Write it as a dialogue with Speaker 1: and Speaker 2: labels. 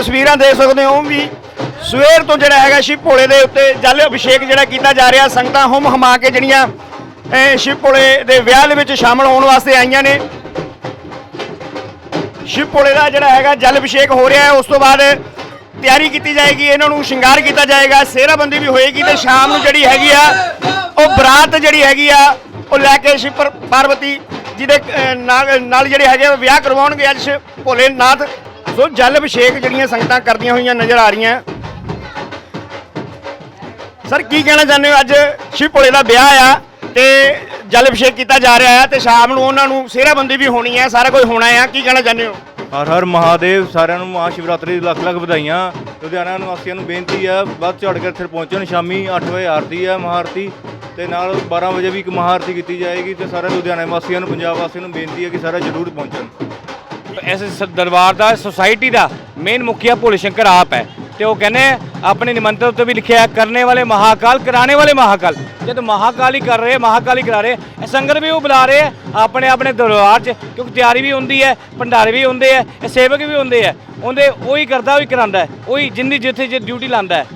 Speaker 1: ਤਸਵੀਰਾਂ ਦੇਖ ਸਕਦੇ ਹੋ ਵੀ ਸਵੇਰ ਤੋਂ ਜਿਹੜਾ ਹੈਗਾ ਸ਼ਿਵ ਭੋਲੇ ਦੇ ਉੱਤੇ ਜਲ ਅਭਿਸ਼ੇਕ ਜਿਹੜਾ ਕੀਤਾ ਜਾ ਰਿਹਾ, ਸੰਗਤਾਂ ਹੁਮ ਹਮਾ ਕੇ ਜਿਹੜੀਆਂ ਸ਼ਿਵ ਭੋਲੇ ਦੇ ਵਿਆਹ ਦੇ ਵਿੱਚ ਸ਼ਾਮਲ ਹੋਣ ਵਾਸਤੇ ਆਈਆਂ ਨੇ। ਸ਼ਿਵ ਭੋਲੇ ਦਾ ਜਿਹੜਾ ਹੈਗਾ ਜਲ ਅਭਿਸ਼ੇਕ ਹੋ ਰਿਹਾ ਹੈ, ਉਸ ਤੋਂ ਬਾਅਦ ਤਿਆਰੀ ਕੀਤੀ ਜਾਏਗੀ, ਇਹਨਾਂ ਨੂੰ ਸ਼ਿੰਗਾਰ ਕੀਤਾ ਜਾਏਗਾ, ਸੇਰਾਬੰਦੀ ਵੀ ਹੋਏਗੀ ਤੇ ਸ਼ਾਮ ਨੂੰ ਜਿਹੜੀ ਹੈਗੀ ਆ, ਉਹ ਬਰਾਤ ਜਿਹੜੀ ਹੈਗੀ ਆ, ਉਹ ਲੈ ਕੇ ਸ਼ਿਵ ਪਾਰਵਤੀ ਜੀ ਦੇ ਨਾਲ ਜਿਹੜੇ ਹੈਗੇ ਆ ਵਿਆਹ ਕਰਵਾਉਣਗੇ ਅੱਜ ਸ਼ਿਵ ਭੋਲੇਨਾਥ। ਸੋ ਜਲ ਅਭਿਸ਼ੇਕ ਜਿਹੜੀਆਂ ਸੰਗਤਾਂ ਕਰਦੀਆਂ ਹੋਈਆਂ ਨਜ਼ਰ ਆ ਰਹੀਆਂ। ਸਰ, ਕੀ ਕਹਿਣਾ ਚਾਹੁੰਦੇ ਹੋ? ਅੱਜ ਸ਼ਿਵ ਭੋਲੇ ਦਾ ਵਿਆਹ ਆ ਤੇ ਜਲ ਅਭਿਸ਼ੇਕ ਕੀਤਾ ਜਾ ਰਿਹਾ ਆ ਤੇ ਸ਼ਾਮ ਨੂੰ ਉਹਨਾਂ ਨੂੰ ਸੇਰਾਬੰਦੀ ਵੀ ਹੋਣੀ ਹੈ ਸਾਰਾ ਕੁਝ ਹੋਣਾ ਹੈ ਕੀ ਕਹਿਣਾ ਚਾਹੁੰਦੇ ਹੋ?
Speaker 2: ਹਰ ਹਰ ਮਹਾਦੇਵ ਸਾਰਿਆਂ ਨੂੰ ਮਹਾ ਸ਼ਿਵਰਾਤਰੀ ਦੀ ਲੱਖ ਲੱਖ ਵਧਾਈਆਂ। ਲੁਧਿਆਣਾ ਨਿਵਾਸੀਆਂ ਨੂੰ ਬੇਨਤੀ ਹੈ ਵੱਧ ਚੜ ਕੇ ਇੱਥੇ ਪਹੁੰਚਣ ਸ਼ਾਮੀ 8 ਵਜੇ ਆਰਤੀ ਹੈ ਮਹਾਰਤੀ ਤੇ ਨਾਲ 12 ਵਜੇ ਵੀ ਇੱਕ ਮਹਾਰਤੀ ਕੀਤੀ ਜਾਏਗੀ ਤੇ ਸਾਰੇ ਲੁਧਿਆਣਾ ਵਾਸੀਆਂ ਨੂੰ, ਪੰਜਾਬ ਵਾਸੀਆਂ ਨੂੰ ਬੇਨਤੀ ਹੈ ਕਿ ਸਾਰੇ ਜ਼ਰੂਰ ਪਹੁੰਚਣ।
Speaker 3: ਇਸ ਦਰਬਾਰ ਦਾ ਸੁਸਾਇਟੀ ਦਾ ਮੇਨ ਮੁਖੀਆ ਭੋਲੇ ਸ਼ੰਕਰ ਆਪ ਹੈ। ਤੇ ਉਹ ਕਹਿੰਦੇ ਆਪਣੇ ਨਿਮੰਤਰ ਉੱਤੇ ਵੀ ਲਿਖਿਆ ਕਰਨੇ ਵਾਲੇ ਮਹਾਕਾਲ ਕਰਾਣੇ ਵਾਲੇ ਮਹਾਕਾਲ। ਜਦ ਮਹਾਕਾਲ ਹੀ ਕਰ ਰਹੇ, ਮਹਾਕਾਲ ਹੀ ਕਰਾ ਰਹੇ, ਇਹ ਸੰਗਤ ਵੀ ਉਹ ਬੁਲਾ ਰਹੇ ਆਪਣੇ ਆਪਣੇ ਦਰਬਾਰ 'ਚ, ਕਿਉਂਕਿ ਤਿਆਰੀ ਵੀ ਹੁੰਦੀ ਹੈ, ਭੰਡਾਰੇ ਵੀ ਹੁੰਦੇ ਹੈ ਸੇਵਕ ਵੀ ਹੁੰਦੇ ਹੈ ਉਹਦੇ ਉਹੀ ਕਰਦਾ, ਉਹੀ ਕਰਾਂਦਾ ਉਹੀ ਜਿੰਦੀ ਜਿੱਥੇ ਜੇ ਡਿਊਟੀ ਲਾਂਦਾ ਹੈ।